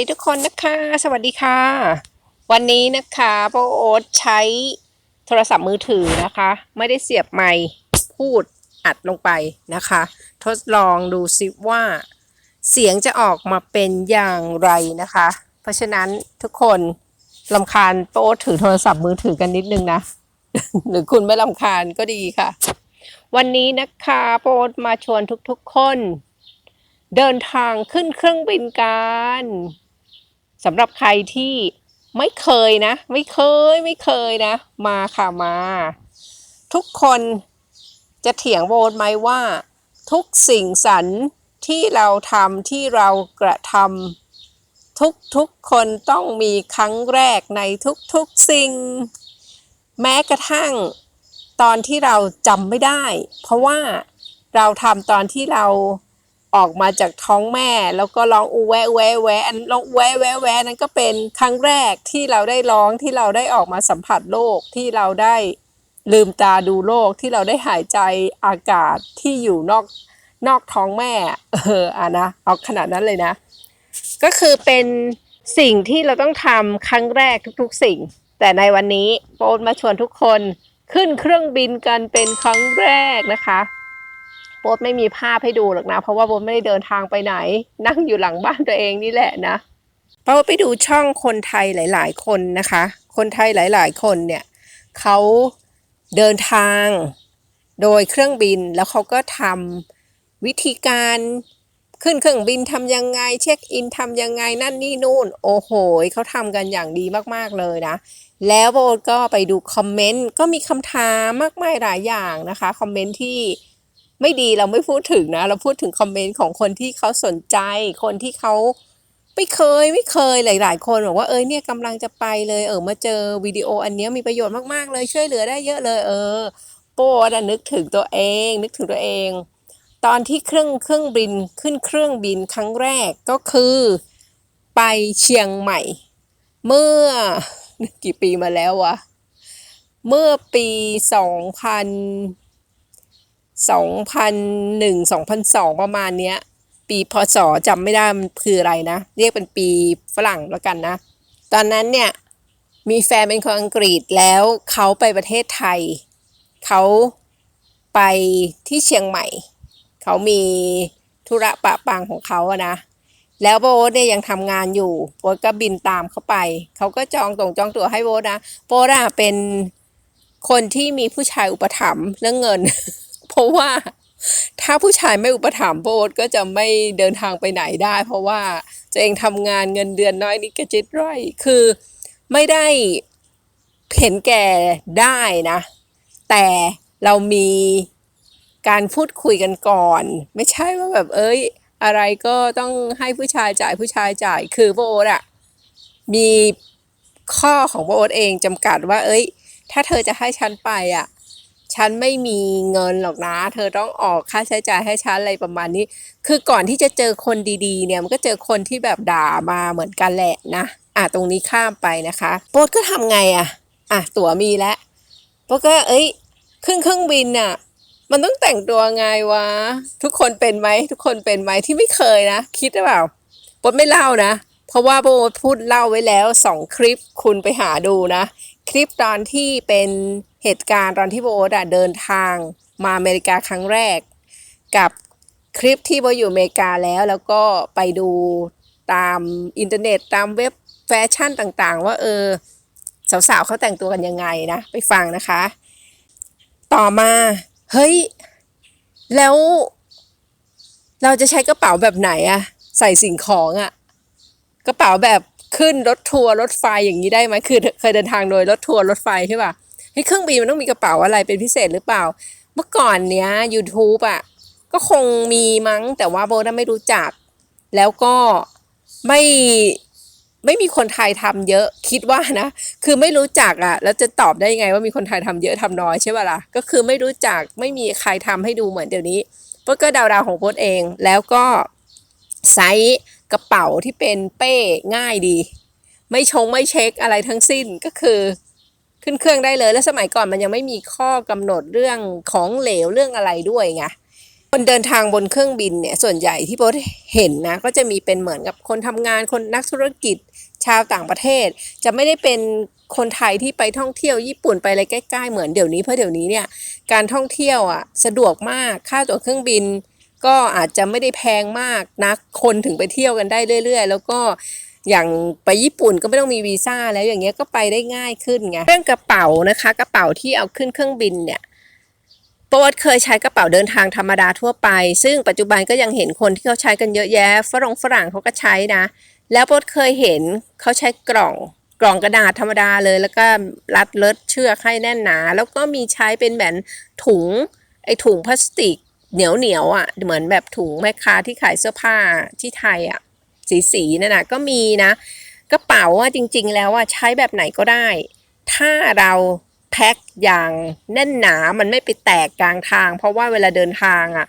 ดีทุกคนนะคะ สวัสดีค่ะ วันนี้นะคะโปรโอ๊ตใช้โทรศัพท์มือถือนะคะ ไม่ได้เสียบไมค์พูดอัดลงไปนะคะ ทดลองดูซิว่า เสียงจะออกมาเป็นอย่างไรนะคะ เพราะฉะนั้นทุกคนลำคาญโป๊ถือโทรศัพท์มือถือกันนิดนึงนะ หรือคุณไม่ลำคาญก็ดีค่ะ วันนี้นะคะโป๊มาชวนทุกๆคนเดินทางขึ้นเครื่องบินกัน สำหรับใครที่ไม่เคยนะ ไม่เคยไม่เคยนะ มาค่ะมา ทุกคนจะเถียงโบนไหมว่า ทุกสิ่งสรรที่เราทำที่เรากระทำทุกทุกคนต้องมีครั้งแรกในทุกๆสิ่ง แม้กระทั่งตอนที่เราจำไม่ได้ เพราะว่าเราทำตอนที่เรา ออกมาจากท้องแม่ แล้วก็ร้องอูแวะแวะแวะอันร้องแวะแวะแวะนั่นก็เป็นครั้งแรกที่เราได้ร้องที่เราได้ออกมาสัมผัสโลกที่เราได้ลืมตาดูโลกที่เราได้หายใจอากาศที่อยู่นอกนอกท้องแม่ เอออะนะเอาขนาดนั้นเลยนะ ก็คือเป็นสิ่งที่เราต้องทำครั้งแรกทุกๆสิ่ง แต่ในวันนี้โปนมาชวนทุกคนขึ้นเครื่องบินกันเป็นครั้งแรกนะคะ บ๊ทไม่มีภาพให้ดูหรอกนะ เพราะว่าโบ๊ทไม่ได้เดินทางไปไหน นั่งอยู่หลังบ้านตัวเองนี่แหละนะเพราะว่าไปดูช่องคนไทยหลาย ๆ คนนะคะ คนไทยหลาย ๆ คนเนี่ยเขาเดินทางโดยเครื่องบินแล้วเขาก็ทำวิธีการขึ้นเครื่องบินทำยังไง เช็คอินทำยังไงนั่นนี่นู่น โอ้โหเขาทำกันอย่างดีมากๆเลยนะ แล้วโบก็ไปดูคอมเมนต์ก็มีคำถามมากมายหลายอย่างนะคะ คอมเมนต์ที่ ไม่ดีเราไม่พูดถึงนะ เราพูดถึงคอมเมนต์ของคนที่เขาสนใจ คนที่เขาไม่เคยไม่เคยหลาย ๆ คนบอกว่าเอ้ยเนี่ยกำลังจะไปเลยเออมาเจอวิดีโออันนี้มีประโยชน์มากๆ เลยช่วยเหลือได้เยอะเลย เออ โป้อะนึกถึงตัวเอง นึกถึงตัวเอง ตอนที่เครื่องเครื่องบินขึ้นเครื่องบินครั้งแรกก็คือ ไปเชียงใหม่ เมื่อกี่ปีมาแล้ววะเมื่อปีสองพัน สองพันหนึ่งสองพันสองประมาณเนี้ย ปีพศจำไม่ได้มันคืออะไรนะ เรียกเป็นปีฝรั่งแล้วกันนะ ตอนนั้นเนี่ย มีแฟนเป็นคนอังกฤษแล้วเขาไปประเทศไทย เขาไปที่เชียงใหม่ เขามีธุระปะปังของเขาอะนะแล้วโบ๊ทเนี่ยยังทำงานอยู่โบ๊ทก็บินตามเขาไป เขาก็จองตรงจองตั๋วให้โบ๊ทนะโบ๊ทอะเป็นคนที่มีผู้ชายอุปถัมภ์เรื่องเงิน ราะว่า ถ้าผู้ชายไม่อุปถัมภ์โบสก็จะไม่เดินทางไปไหนได้ เพราะว่าตัวเองทำงานเงินเดือนน้อยนิดกระจิตร่อย คือไม่ได้เห็นแก่ได้นะ แต่เรามีการพูดคุยกันก่อน ไม่ใช่ว่าแบบเอ้ย อะไรก็ต้องให้ผู้ชายจ่ายผู้ชายจ่าย คือโบสอะมีข้อของโบสเองจำกัดว่า เอ้ย ถ้าเธอจะให้ฉันไปอะ ฉันไม่มีเงินหรอกนะ เธอต้องออกค่าใช้จ่ายให้ฉันอะไรประมาณนี้ คือก่อนที่จะเจอคนดีๆ เนี่ยมันก็เจอคนที่แบบด่ามาเหมือนกันแหละนะ อะตรงนี้ข้ามไปนะคะโป๊ดก็ทำไงอะ อะตั๋วมีแล้วโป๊ดก็เอ้ยขึ้นเครื่องบินน่ะมันต้องแต่งตัวไงวะ ทุกคนเป็นไหมทุกคนเป็นไหมที่ไม่เคยนะ คิดหรือเปล่าโป๊ดไม่เล่านะ เพราะว่าโป๊ดพูดเล่าไว้แล้วสองคลิปคุณไปหาดูนะ คลิปตอนที่เป็น เหตุการณ์ตอนที่โบทอะเดินทางมาอเมริกาครั้งแรก กับคลิปที่โบอยู่อเมริกาแล้วแล้วก็ไปดูตามอินเทอร์เน็ตตามเว็บแฟชั่นต่างๆ ว่าเออสาวๆเขาแต่งตัวกันยังไงนะ ไปฟังนะคะ ต่อมาเฮ้ย แล้ว เราจะใช้กระเป๋าแบบไหนอะใส่สิ่งของอะกระเป๋าแบบขึ้นรถทัวร์รถไฟอย่างนี้ได้ไหมคือเคยเดินทางโดยรถทัวร์รถไฟใช่ป่ะ ให้ยเครื่องบินมันต้องมีกระเป๋าอะไรเป็นพิเศษหรือเปล่า เมื่อก่อนเนี้ย YouTube อะก็คงมีมั้งแต่ว่าโบน่าไม่รู้จัก แล้วก็ไม่ไม่มีคนไทยทำเยอะคิดว่านะ คือไม่รู้จักอะแล้วจะตอบได้ยังไงว่ามีคนไทยทำเยอะทำน้อยใช่ป่ะล่ะก็คือไม่รู้จักไม่มีใครทำให้ดูเหมือนเดี๋ยวนี้โบทก็เดาๆของโบทเอง แล้วก็ไซส์กระเป๋าที่เป็นเป้ง่ายดี ไม่ชงไม่เช็คอะไรทั้งสิ้นก็คือ ขึ้นเครื่องได้เลย แล้วสมัยก่อนมันยังไม่มีข้อกำหนดเรื่องของเหลวเรื่องอะไรด้วยไงคนเดินทางบนเครื่องบินเนี่ยส่วนใหญ่ที่โบทเห็นนะก็จะมีเป็นเหมือนกับคนทำงานคนนักธุรกิจชาวต่างประเทศ จะไม่ได้เป็นคนไทยที่ไปท่องเที่ยวญี่ปุ่นไปอะไรใกล้ๆเหมือนเดี๋ยวนี้เพราะเดี๋ยวนี้เนี่ยการท่องเที่ยวอะสะดวกมากค่าตั๋วเครื่องบิน ก็อาจจะไม่ได้แพงมากนักคนถึงไปเที่ยวกันได้เรื่อย ๆ แล้วก็ อย่างไปญี่ปุ่นก็ไม่ต้องมีวีซ่าแล้วอย่างเงี้ยก็ไปได้ง่ายขึ้นไงเรื่องกระเป๋านะคะ กระเป๋าที่เอาขึ้นเครื่องบินเนี่ยโป๊ดเคยใช้กระเป๋าเดินทางธรรมดาทั่วไป ซึ่งปัจจุบันก็ยังเห็นคนที่เขาใช้กันเยอะแยะฝรั่งฝรั่งเขาก็ใช้นะ แล้วโป๊ดเคยเห็นเขาใช้กล่องกล่องกระดาษธรรมดาเลย แล้วก็รัดเลิศเชือกให้แน่นหนา แล้วก็มีใช้เป็นแบบถุงไอถุงพลาสติกเหนียวเหนียวอะเหมือนแบบถุงแม่ค้าที่ขายเสื้อผ้าที่ไทยอะ สีๆนั่นนะก็มีนะกระเป๋าอะจริง ๆ แล้วอะใช้แบบไหนก็ได้ ถ้าเราแพ็คอย่างแน่นหนามันไม่ไปแตกกลางทาง เพราะว่าเวลาเดินทางอะ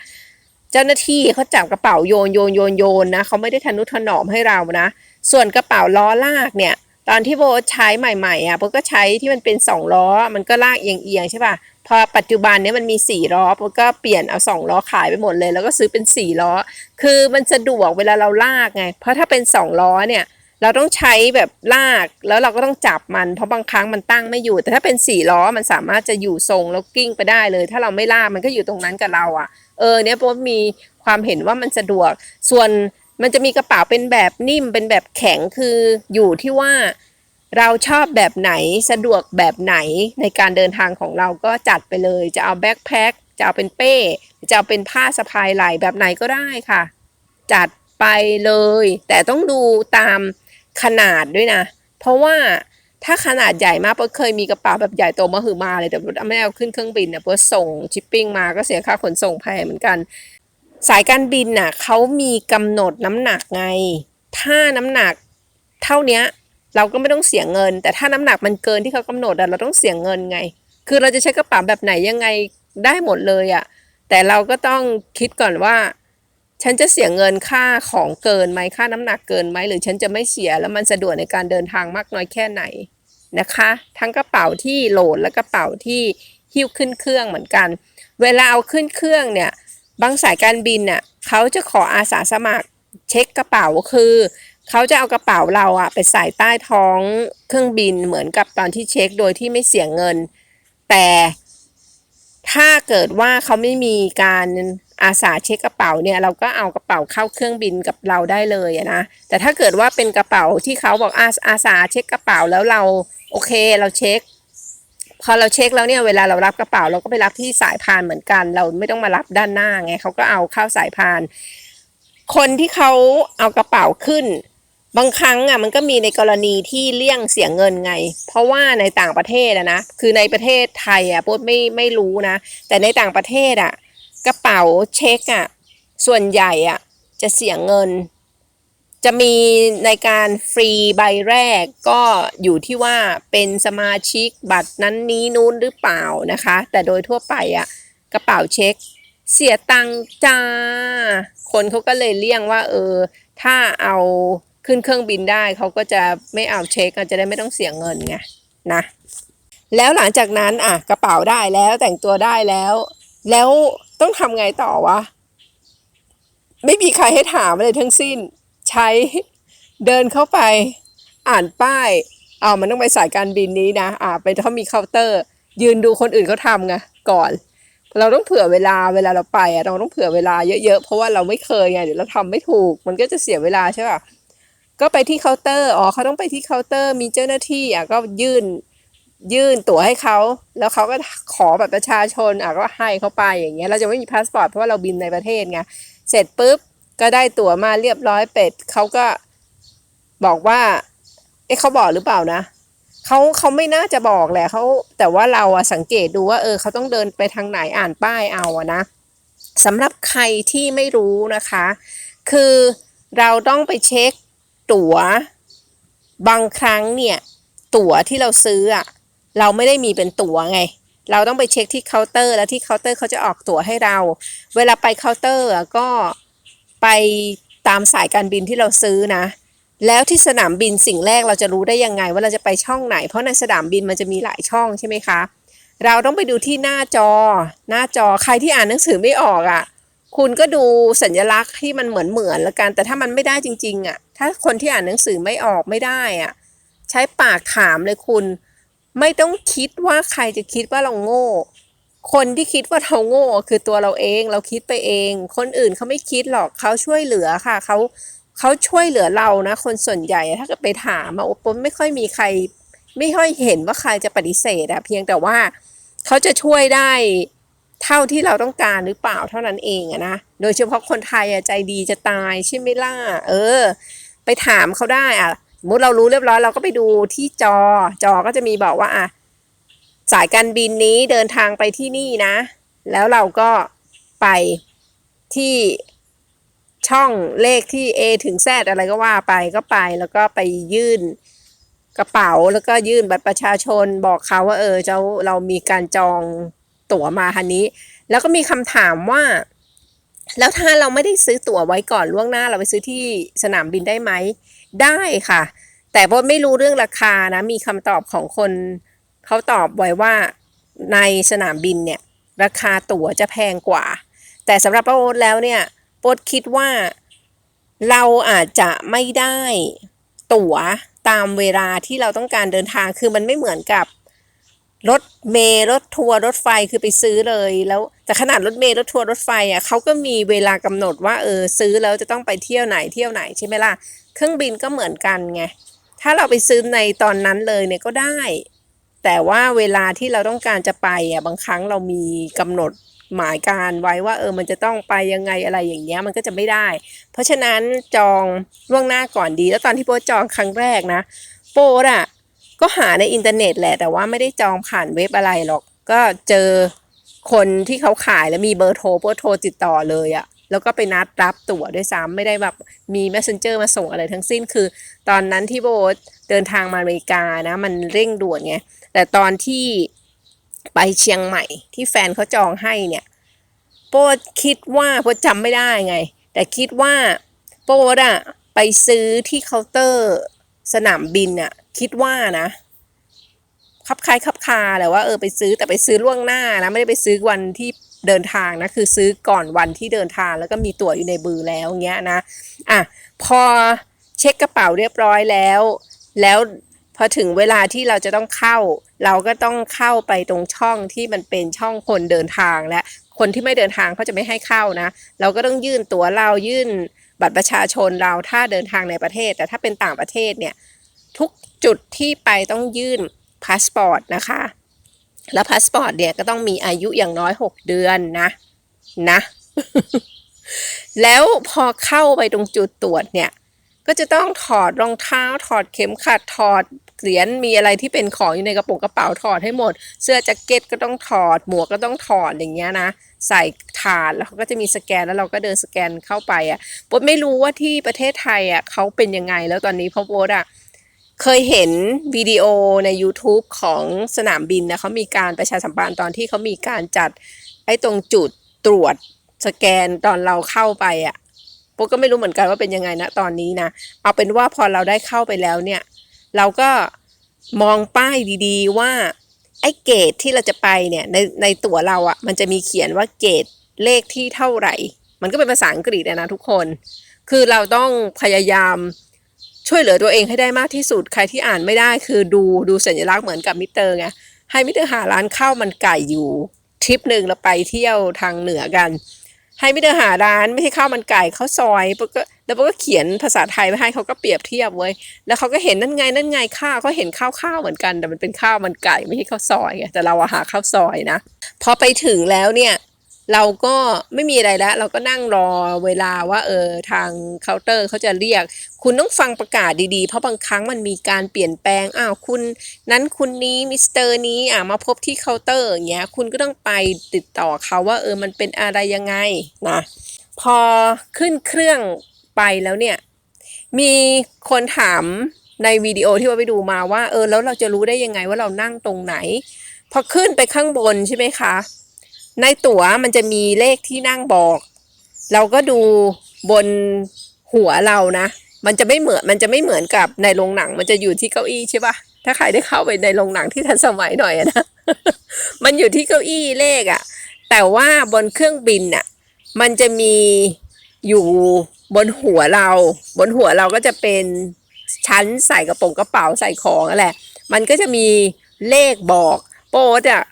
เจ้าหน้าที่เขาจับกระเป๋าโยนโยนโยนโยนนะเขาไม่ได้ทนุถนอมให้เรานะ ส่วนกระเป๋าล้อลากเนี่ย ตอนที่โบใช้ใหม่ๆอะโบก็ใช้ที่มันเป็นสองล้อมันก็ลากเอียงๆใช่ป่ะ พอปัจจุบันเนี้ยมันมีสี่ล้อโบก็เปลี่ยนเอาสองล้อขายไปหมดเลย แล้วก็ซื้อเป็นสี่ล้อ คือมันสะดวกเวลาเราลากไง เพราะถ้าเป็นสองล้อเนี่ยเราต้องใช้แบบลากแล้วเราก็ต้องจับมันเพราะบางครั้งมันตั้งไม่อยู่ แต่ถ้าเป็นสี่ล้อมันสามารถจะอยู่ทรงแล้วกิ้งไปได้เลย ถ้าเราไม่ลากมันก็อยู่ตรงนั้นกับเราอะ เออเนี่ยโป๊มีความเห็นว่ามันสะดวก ส่วนมันจะมีกระเป๋าเป็นแบบนิ่มเป็นแบบแข็งคืออยู่ที่ว่า เราชอบแบบไหนสะดวกแบบไหนในการเดินทางของเราก็จัดไปเลย จะเอาแบ็คแพ็คจะเอาเป็นเป้ จะเอาเป็นผ้าสะพายไหล่แบบไหนก็ได้ค่ะ จัดไปเลย แต่ต้องดูตามขนาดด้วยนะ เพราะว่าถ้าขนาดใหญ่มากเปิ้ลเคยมีกระเป๋าแบบใหญ่โตมาหือมาเลยแต่เปิ้ลไม่ได้เอาขึ้นเครื่องบินนะเปิ้ลส่งชิปปิ้งมาก็เสียค่าขนส่งแพงเหมือนกัน สายการบินน่ะเขามีกำหนดน้ำหนักไง ถ้าน้ำหนักเท่าเนี้ย เราก็ไม่ต้องเสียเงิน แต่ถ้าน้ำหนักมันเกินที่เขากำหนดอะเราต้องเสียเงินไง คือเราจะใช้กระเป๋าแบบไหนยังไงได้หมดเลยอะแต่เราก็ต้องคิดก่อนว่า ฉันจะเสียเงินค่าของเกินไหมค่าน้ำหนักเกินไหมหรือฉันจะไม่เสียแล้วมันสะดวกในการเดินทางมากน้อยแค่ไหนนะคะ ทั้งกระเป๋าที่โหลดและกระเป๋าที่หิ้วขึ้นเครื่องเหมือนกัน เวลาเอาขึ้นเครื่องเนี่ยบางสายการบินน่ะเขาจะขออาสาสมัครเช็คกระเป๋าคือ เขาจะเอากระเป๋าเราอะไปใส่ใต้ท้องเครื่องบินเหมือนกับตอนที่เช็คโดยที่ไม่เสียเงิน แต่ถ้าเกิดว่าเขาไม่มีการอาสาเช็คกระเป๋าเนี่ยเราก็เอากระเป๋าเข้าเครื่องบินกับเราได้เลยนะแต่ถ้าเกิดว่าเป็นกระเป๋าที่เขาบอกอาอาสาเช็คกระเป๋าแล้วเราโอเคเราเช็ค พอเราเช็คแล้วเนี่ยเวลาเรารับกระเป๋าเราก็ไปรับที่สายพานเหมือนกัน เราไม่ต้องมารับด้านหน้าไงเขาก็เอาเข้าสายพาน คนที่เขาเอากระเป๋าขึ้น บางครั้งอะมันก็มีในกรณีที่เลี่ยงเสียเงินไง เพราะว่าในต่างประเทศอะนะคือในประเทศไทยอะโป๊ดไม่ไม่รู้นะ แต่ในต่างประเทศอะกระเป๋าเช็คอะส่วนใหญ่อะจะเสียเงิน จะมีในการฟรีใบแรกก็อยู่ที่ว่าเป็นสมาชิกบัตรนั้นนี้นู้นหรือเปล่านะคะ แต่โดยทั่วไปอะกระเป๋าเช็ค เสียตังค์จ้า คนเขาก็เลยเลี่ยงว่า เออ ถ้าเอา ขึ้นเครื่องบินได้เขาก็จะไม่เอาเช็คจะได้ไม่ต้องเสียเงินไงนะแล้วหลังจากนั้นอะกระเป๋าได้แล้วแต่งตัวได้แล้ว แล้วต้องทำไงต่อวะไม่มีใครให้ถามเลยทั้งสิ้น ใช้เดินเข้าไปอ่านป้ายเอามันต้องไปสายการบินนี้นะอ่าไปเขามีเคาน์เตอร์ ยืนดูคนอื่นเขาทำไงก่อน เราต้องเผื่อเวลาเวลาเราไปอะเราต้องเผื่อเวลาเยอะๆเพราะว่าเราไม่เคยไงเดี๋ยวเราทำไม่ถูก มันก็จะเสียเวลาใช่ป่ะ ก็ไปที่เคาน์เตอร์อ๋อเขาต้องไปที่เคาน์เตอร์มีเจ้าหน้าที่อะก็ยื่นยื่นตั๋วให้เขาแล้วเขาก็ขอแบบประชาชนอะก็ให้เขาไปอย่างเงี้ยเราจะไม่มีพาสปอร์ตเพราะว่าเราบินในประเทศไงเสร็จปุ๊บก็ได้ตั๋วมาเรียบร้อยเป็ดเขาก็บอกว่าเอ๊ะเขาบอกหรือเปล่านะเขาเขาไม่น่าจะบอกแหละเขาแต่ว่าเราอะสังเกตดูว่าเออเขาต้องเดินไปทางไหนอ่านป้ายเอาอะนะสำหรับใครที่ไม่รู้นะคะ คือเราต้องไปเช็ค ตั๋ว บางครั้งเนี่ย ตั๋วที่เราซื้ออะเราไม่ได้มีเป็นตั๋วไง เราต้องไปเช็คที่เคาน์เตอร์ แล้วที่เคาน์เตอร์เขาจะออกตั๋วให้เรา เวลาไปเคาน์เตอร์ก็ไปตามสายการบินที่เราซื้อนะ แล้วที่สนามบินสิ่งแรกเราจะรู้ได้ยังไง ว่าเราจะไปช่องไหน เพราะในสนามบินมันจะมีหลายช่องใช่ไหมคะ เราต้องไปดูที่หน้าจอ หน้าจอใครที่อ่านหนังสือไม่ออกอะ่ะ คุณก็ดูสัญลักษณ์ที่มันเหมือนเหมือนละกัน แต่ถ้ามันไม่ได้จริง ๆอะ ถ้าคนที่อ่านหนังสือไม่ออกไม่ได้อะใช้ปากถามเลยคุณ ไม่ต้องคิดว่าใครจะคิดว่าเราโง่ คนที่คิดว่าเราโง่คือตัวเราเอง เราคิดไปเอง คนอื่นเขาไม่คิดหรอกเขาช่วยเหลือค่ะเขาเขาช่วยเหลือเรานะ คนส่วนใหญ่ถ้าเกิดไปถามอะปมไม่ค่อยมีใคร ไม่ค่อยเห็นว่าใครจะปฏิเสธอะเพียงแต่ว่าเขาจะช่วยได้เท่าที่เราต้องการหรือเปล่าเท่านั้นเองอะนะ โดยเฉพาะคนไทยอะใจดีจะตายใช่ไหมล่ะ เออ ไปถามเขาได้อะสมมติเรารู้เรียบร้อยเราก็ไปดูที่จอ จอก็จะมีบอกว่าอะสายการบินนี้เดินทางไปที่นี่นะ แล้วเราก็ไปที่ช่องเลขที่ A ถึง Z อะไรก็ว่าไปก็ไปแล้วก็ไปยื่นกระเป๋าแล้วก็ยื่นบัตรประชาชนบอกเขาว่าเออเจ้าเรามีการจองตั๋วมาคันนี้ แล้วก็มีคำถามว่า แล้วถ้าเราไม่ได้ซื้อตั๋วไว้ก่อนล่วงหน้าเราไปซื้อที่สนามบินได้ไหม ได้ค่ะ แต่พอไม่รู้เรื่องราคานะ มีคำตอบของคนเขาตอบไว้ว่าในสนามบินเนี่ยราคาตั๋วจะแพงกว่า แต่สำหรับป้าโอ๊ตแล้วเนี่ยโป๊ตคิดว่าเราอาจจะไม่ได้ตั๋วตามเวลาที่เราต้องการเดินทางคือมันไม่เหมือนกับรถเมล์รถทัวร์รถไฟคือไปซื้อเลยแล้ว แต่ขนาดรถเมล์รถทัวร์รถไฟอะเขาก็มีเวลากำหนดว่าเออซื้อแล้วจะต้องไปเที่ยวไหนเที่ยวไหนใช่ไหมล่ะเครื่องบินก็เหมือนกันไงถ้าเราไปซื้อในตอนนั้นเลยเนี่ยก็ได้ แต่ว่าเวลาที่เราต้องการจะไปอะบางครั้งเรามีกำหนดหมายการไว้ว่าเออมันจะต้องไปยังไงอะไรอย่างเงี้ยมันก็จะไม่ได้ เพราะฉะนั้นจองล่วงหน้าก่อนดี แล้วตอนที่โปจองครั้งแรกนะโปอะก็หาในอินเทอร์เน็ตแหละแต่ว่าไม่ได้จองผ่านเว็บอะไรหรอก ก็เจอ คนที่เขาขายแล้วมีเบอร์โทรโป๊ตโทรติดต่อเลยอะแล้วก็ไปนัดรับตั๋วด้วยซ้ำไม่ได้แบบมี messenger มาส่งอะไรทั้งสิ้นคือ ตอนนั้นที่โบ๊ทเดินทางมาอเมริกานะ มันเร่งด่วนไงแต่ตอนที่ไปเชียงใหม่ที่แฟนเขาจองให้เนี่ยโป๊ตคิดว่าโป๊ตจำไม่ได้ไง แต่คิดว่าโป๊ตอะไปซื้อที่เคาน์เตอร์สนามบินอะคิดว่านะ คับคล้ายคับคาแหละว่าเออไปซื้อแต่ไปซื้อล่วงหน้านะไม่ได้ไปซื้อวันที่เดินทางนะคือซื้อก่อนวันที่เดินทางแล้วก็มีตั๋วอยู่ในบือแล้วเงี้ยนะอะพอเช็คกระเป๋าเรียบร้อยแล้ว แล้วพอถึงเวลาที่เราจะต้องเข้า เราก็ต้องเข้าไปตรงช่องที่มันเป็นช่องคนเดินทางและคนที่ไม่เดินทางเขาจะไม่ให้เข้านะ เราก็ต้องยื่นตั๋วเรายื่นบัตรประชาชนเราถ้าเดินทางในประเทศ แต่ถ้าเป็นต่างประเทศเนี่ยทุกจุดที่ไปต้องยื่น พาสปอร์ตนะคะ แล้วพาสปอร์ตเนี่ยก็ต้องมีอายุอย่างน้อย 6 เดือนนะนะ แล้วพอเข้าไปตรงจุดตรวจเนี่ย ก็จะต้องถอดรองเท้า ถอดเข็มขัดถอดเหรียญมีอะไรที่เป็นของอยู่ในกระโปรงกระเป๋าถอดให้หมด เสื้อแจ็คเก็ตก็ต้องถอด หมวกก็ต้องถอดอย่างเงี้ยนะ ใส่ถาดแล้วเขาก็จะมีสแกนแล้วเราก็เดินสแกนเข้าไปอะโบทไม่รู้ว่าที่ประเทศไทยอะเขาเป็นยังไงแล้วตอนนี้เพราะโบทอะ เคยเห็นวิดีโอใน YouTube ของสนามบินนะเขามีการประชาสัมพันธ์ตอนที่เขามีการจัดไอ้ตรงจุดตรวจสแกนตอนเราเข้าไปอะ่ะโป๊กก็ไม่รู้เหมือนกันว่าเป็นยังไงนะตอนนี้นะเอาเป็นว่าพอเราได้เข้าไปแล้วเนี่ย เราก็มองป้ายดีๆ ว่าไอ้เกตที่เราจะไปเนี่ยในในตั๋วเราอะ่ะมันจะมีเขียนว่าเกตเลขที่เท่าไหร่ มันก็เป็นภาษาอังกฤษนะทุกคน คือเราต้องพยายาม ช่วยเหลือตัวเองให้ได้มากที่สุด ใครที่อ่านไม่ได้คือดูดูสัญลักษณ์เหมือนกับมิเตอร์ไง ให้มิเตอร์หาร้านข้าวมันไก่อยู่ทริปหนึ่งเราไปเที่ยวทางเหนือกัน ให้มิเตอร์หาร้านไม่ใช่ข้าวมันไก่ข้าวซอยปุ๊บก็แล้วปุ๊บก็เขียนภาษาไทยไว้ให้เขาก็เปรียบเทียบไว้ย แล้วเขาก็เห็นนั่นไงนั่นไงข้าวเขาเห็นข้าวข้าวเหมือนกัน แต่มันเป็นข้าวมันไก่ไม่ใช่ข้าวซอยไงแต่เราหาข้าวซอยนะ พอไปถึงแล้วเนี่ย เราก็ไม่มีอะไรแล้ว เราก็นั่งรอเวลาว่าเออทางเคาน์เตอร์เขาจะเรียก คุณต้องฟังประกาศดีๆ เพราะบางครั้งมันมีการเปลี่ยนแปลงอ้าวคุณ นั้นคุณนี้มิสเตอร์นี้อ่ามาพบที่เคาน์เตอร์อย่างเงี้ยคุณก็ต้องไปติดต่อเขาว่าเออมันเป็นอะไรยังไงนะพอขึ้นเครื่องไปแล้วเนี่ยมีคนถามในวิดีโอที่ว่าไปดูมาว่าเออแล้วเราจะรู้ได้ยังไงว่าเรานั่งตรงไหน พอขึ้นไปข้างบนใช่ไหมคะ ในตั๋วมันจะมีเลขที่นั่งบอก เราก็ดูบนหัวเรานะ มันจะไม่เหมือนมันจะไม่เหมือนกับในโรงหนัง มันจะอยู่ที่เก้าอี้ใช่ปะถ้าใครได้เข้าไปในโรงหนังที่ทันสมัยหน่อยนะ มันอยู่ที่เก้าอี้เลขอะแต่ว่าบนเครื่องบินอะมันจะมีอยู่บนหัวเรา บนหัวเราก็จะเป็นชั้นใส่กระโปรงกระเป๋าใส่ของนั่นแหละมันก็จะมีเลขบอกโป๊ดอะ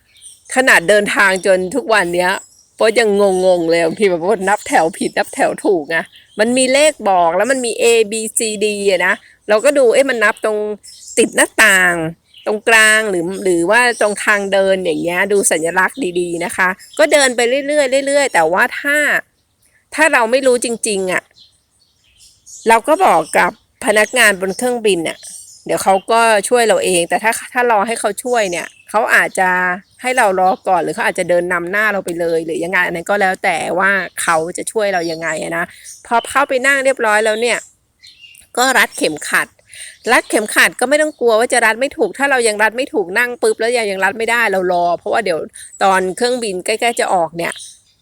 ขนาดเดินทางจนทุกวันเนี้ยโป๊ยังงงๆเลยบางทีแบบว่านับแถวผิดนับแถวถูกไงมันมีเลขบอกแล้วมันมี A B C D อะนะเราก็ดูเอ๊ะมันนับตรงติดหน้าต่าง ตรงกลางหรือหรือว่าตรงทางเดินอย่างเงี้ยดูสัญลักษณ์ดีๆนะคะ ก็เดินไปเรื่อยๆเรื่อยๆแต่ว่าถ้าถ้าเราไม่รู้จริงๆอะ่ะเราก็บอกกับพนักงานบนเครื่องบินเนี่ยเดี๋ยวเขาก็ช่วยเราเอง แต่ถ้าถ้ารอให้เขาช่วยเนี่ย เขาอาจจะ ให้เรารอก่อนหรือเขาอาจจะเดินนำหน้าเราไปเลย หรือยังไงอันนั้นก็แล้วแต่ว่าเขาจะช่วยเรายังไงนะพอเข้าไปนั่งเรียบร้อยแล้วเนี่ย ก็รัดเข็มขัด รัดเข็มขัดก็ไม่ต้องกลัวว่าจะรัดไม่ถูก ถ้าเรายังรัดไม่ถูกนั่งปุ๊บแล้วยังยังรัดไม่ได้เรารอ เพราะว่าเดี๋ยวตอนเครื่องบินใกล้ๆจะออกเนี่ย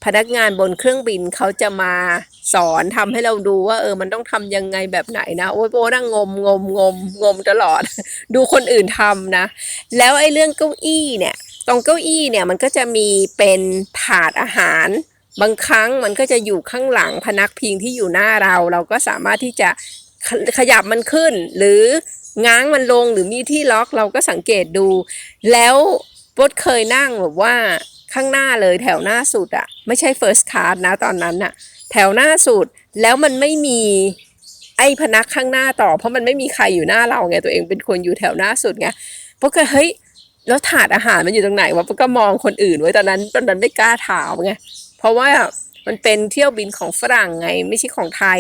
พนักงานบนเครื่องบินเขาจะมาสอนทำให้เราดูว่า เออมันต้องทำยังไงแบบไหนนะโอ้ยโบนั่งงมงมงมงมตลอด ดูคนอื่นทำนะ แล้วไอ้เรื่องเก้าอี้เนี่ย ตรงเก้าอี้เนี่ยมันก็จะมีเป็นถาดอาหาร บางครั้งมันก็จะอยู่ข้างหลังพนักพิงที่อยู่หน้าเรา เราก็สามารถที่จะขยับมันขึ้น หรือง้างมันลงหรือมีที่ล็อกเราก็สังเกตดู แล้วปดเคยนั่งแบบว่าข้างหน้าเลยแถวหน้าสุดอะไม่ใช่ first class นะตอนนั้นอะแถวหน้าสุดแล้วมันไม่มีไอ้พนักข้างหน้าต่อ เพราะมันไม่มีใครอยู่หน้าเราไงตัวเองเป็นคนอยู่แถวหน้าสุดไงปดก็เฮ้ย แล้วถาดอาหารมันอยู่ตรงไหนวะก็มองคนอื่นไว้ตอนนั้นตอนนั้นไม่กล้าถามไงเพราะว่ามันเป็นเที่ยวบินของฝรั่งไง ไม่ใช่ของไทย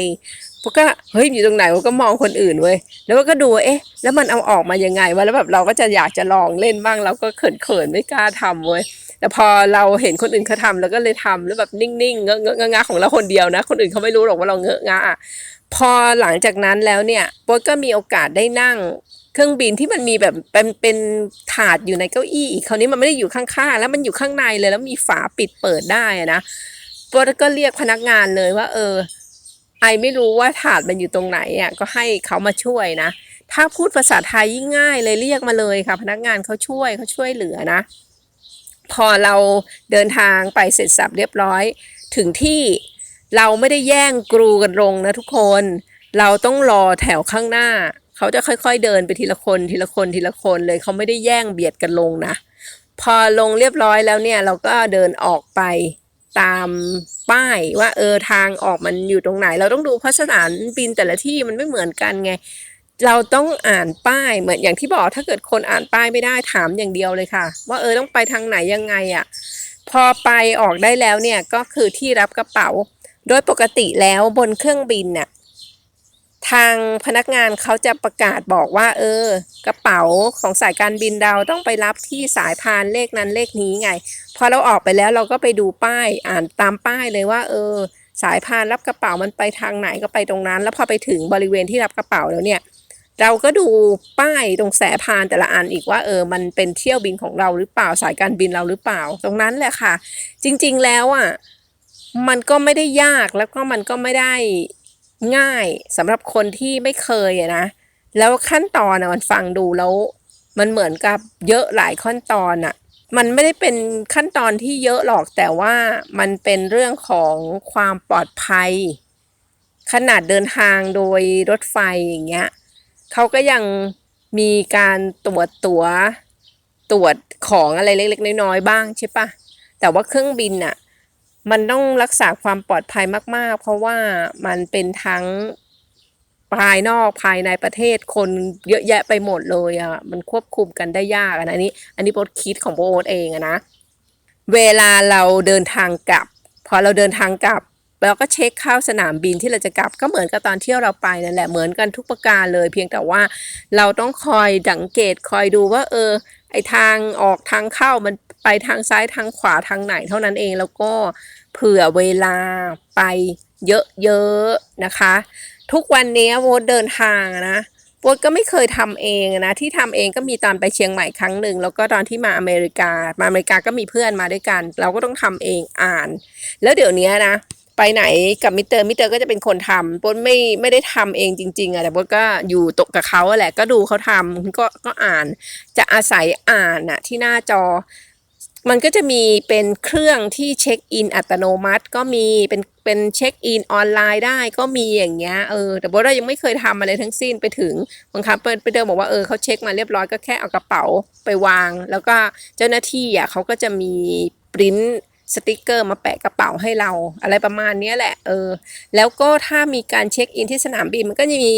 ปดก็เฮ้ยอยู่ตรงไหนปดก็มองคนอื่นเว้ยแล้วก็ดูว่าเอ๊ะ แล้วมันเอาออกมายังไงวะแล้วแบบเราก็จะอยากจะลองเล่นบ้างเราก็เขินๆไม่กล้าทำเว้ยแต่พอเราเห็นคนอื่นเขาทำแล้วก็เลยทำแล้วแบบนิ่งๆเงอะเงอะงะของเราคนเดียวนะ คนอื่นเขาไม่รู้หรอกว่าเราเงอะงะอะพอหลังจากนั้นแล้วเนี่ยโป๊ก็มีโอกาสได้นั่ง เครื่องบินที่มันมีแบบเป็นเป็นถาดอยู่ในเก้าอี้คราวนี้มันไม่ได้อยู่ข้างๆแล้วมันอยู่ข้างในเลย แล้วมีฝาปิดเปิดได้อะนะโป๊ก็เรียกพนักงานเลยว่า เออ ไอไม่รู้ว่าถาดมันอยู่ตรงไหนอะก็ให้เขามาช่วยนะถ้าพูดภาษาไทยยิ่งง่ายเลยเรียกมาเลยค่ะ พนักงานเขาช่วยเขาช่วยเหลือนะ พอเราเดินทางไปเสร็จสับเรียบร้อย ถึงที่เราไม่ได้แย่งกรูกันลงนะทุกคน เราต้องรอแถวข้างหน้า เขาจะค่อยๆเดินไปทีละคนทีละคนทีละคนเลยเขาไม่ได้แย่งเบียดกันลงนะ พอลงเรียบร้อยแล้วเนี่ยเราก็เดินออกไปตามป้ายว่าเออทางออกมันอยู่ตรงไหน เราต้องดูเพราะสถานบินแต่ละที่มันไม่เหมือนกันไง เราต้องอ่านป้ายเหมือนอย่างที่บอกถ้าเกิดคนอ่านป้ายไม่ได้ถามอย่างเดียวเลยค่ะ ว่าเออต้องไปทางไหนยังไงอะ่ะพอไปออกได้แล้วเนี่ยก็คือที่รับกระเป๋า โดยปกติแล้วบนเครื่องบินน่ะ ทางพนักงานเขาจะประกาศบอกว่า เออ กระเป๋าของสายการบินเราต้องไปรับที่สายพานเลขนั้นเลขนี้ไง พอเราออกไปแล้วเราก็ไปดูป้ายอ่านตามป้ายเลยว่า เออ สายพานรับกระเป๋ามันไปทางไหนก็ไปตรงนั้น แล้วพอไปถึงบริเวณที่รับกระเป๋าแล้วเนี่ย เราก็ดูป้ายตรงแสพานแต่ละอันอีกว่า เออ มันเป็นเที่ยวบินของเราหรือเปล่าสายการบินเราหรือเปล่า ตรงนั้นแหละค่ะ จริง ๆ แล้วอะมันก็ไม่ได้ยากแล้วก็มันก็ไม่ได้ ง่ายสำหรับคนที่ไม่เคยอะนะ แล้วขั้นตอนอะมันฟังดูแล้ว มันเหมือนกับเยอะหลายขั้นตอนอะมันไม่ได้เป็นขั้นตอนที่เยอะหรอกแต่ว่ามันเป็นเรื่องของความปลอดภัย ขนาดเดินทางโดยรถไฟอย่างเงี้ยเขาก็ยังมีการตรวจตัว๋วตรวจของอะไรเล็ก ๆ น้อยๆบ้างใช่ปะแต่ว่าเครื่องบินน่ะ มันต้องรักษาความปลอดภัยมาก ๆ เพราะว่ามันเป็นทั้งภายนอกภายในประเทศคนเยอะแยะไปหมดเลยอะมันควบคุมกันได้ยากอะนะอันนี้ อันนี้โบทคิดของโบทเองอะนะเวลาเราเดินทางกลับ พอเราเดินทางกลับเราก็เช็คเข้าสนามบินที่เราจะกลับก็เหมือนกับตอนเที่ยวเราไปนั่นแหละเหมือนกันทุกประการเลย เพียงแต่ว่าเราต้องคอยสังเกตคอยดูว่า เออ ไอทางออกทางเข้ามันไปทางซ้ายทางขวาทางไหนเท่านั้นเองแล้วก็ เผื่อเวลาไปเยอะๆนะคะ ทุกวันนี้โวตเดินทางอะนะโวก็ไม่เคยทำเองนะ ที่ทำเองก็มีตอนไปเชียงใหม่ครั้งหนึ่ง แล้วก็ตอนที่มาอเมริกา มาอเมริกาก็มีเพื่อนมาด้วยกัน เราก็ต้องทำเองอ่าน แล้วเดี๋ยวนี้นะไปไหนกับมิเตอร์มิเตอร์ก็จะเป็นคนทำโบนไม่ไม่ได้ทำเองจริง ๆอะแต่โบนก็อยู่ตกกับเขาแหละก็ดูเขาทำก็ก็อ่าน จะอาศัยอ่านอะที่หน้าจอ มันก็จะมีเป็นเครื่องที่เช็คอินอัตโนมัติ ก็มีเป็นเป็นเช็คอินออนไลน์ได้ก็มีอย่างเงี้ยเออแต่โบเรายังไม่เคยทำอะไรทั้งสิ้นไปถึงบางครั้งไปไปเดินบอกว่าเออเขาเช็คมาเรียบร้อยก็แค่เอากระเป๋าไปวาง แล้วก็เจ้าหน้าที่อะเขาก็จะมีปริ้นสติกเกอร์มาแปะกระเป๋าให้เราอะไรประมาณนี้แหละเออแล้วก็ถ้ามีการเช็คอินที่สนามบินมันก็จะมี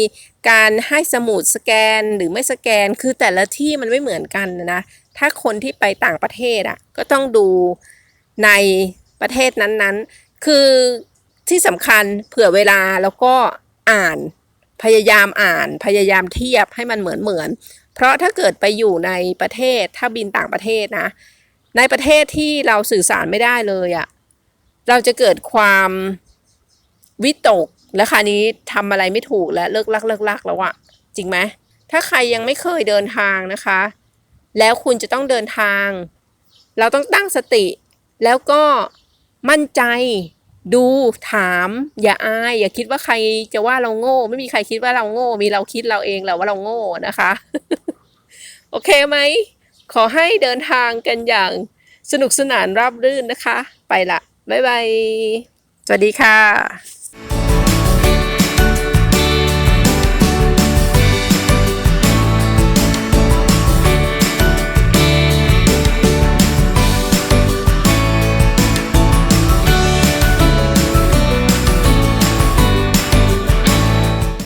การให้สมุดสแกนหรือไม่สแกนคือแต่ละที่มันไม่เหมือนกันนะ ถ้าคนที่ไปต่างประเทศอะก็ต้องดูในประเทศนั้นๆ คือที่สำคัญเผื่อเวลาแล้วก็อ่านพยายามอ่านพยายามเทียบให้มันเหมือนเหมือนๆเพราะถ้าเกิดไปอยู่ในประเทศถ้าบินต่างประเทศนะ ในประเทศที่เราสื่อสารไม่ได้เลยอะ่ะเราจะเกิดความวิตกและคราวนี้ทำอะไรไม่ถูกและเลิกลักเลิกลักแล้วอะจริงไหมถ้าใครยังไม่เคยเดินทางนะคะ แล้วคุณจะต้องเดินทาง เราต้องตั้งสติ แล้วก็มั่นใจดูถาม อย่าอาย อย่าคิดว่าใครจะว่าเราโง่ ไม่มีใครคิดว่าเราโง่ มีเราคิดเราเองแหละว่าเราโง่นะคะ โอเคไหม ขอให้เดินทางกันอย่างสนุกสนานราบรื่นนะคะ ไปละบ๊ายบาย สวัสดีค่ะ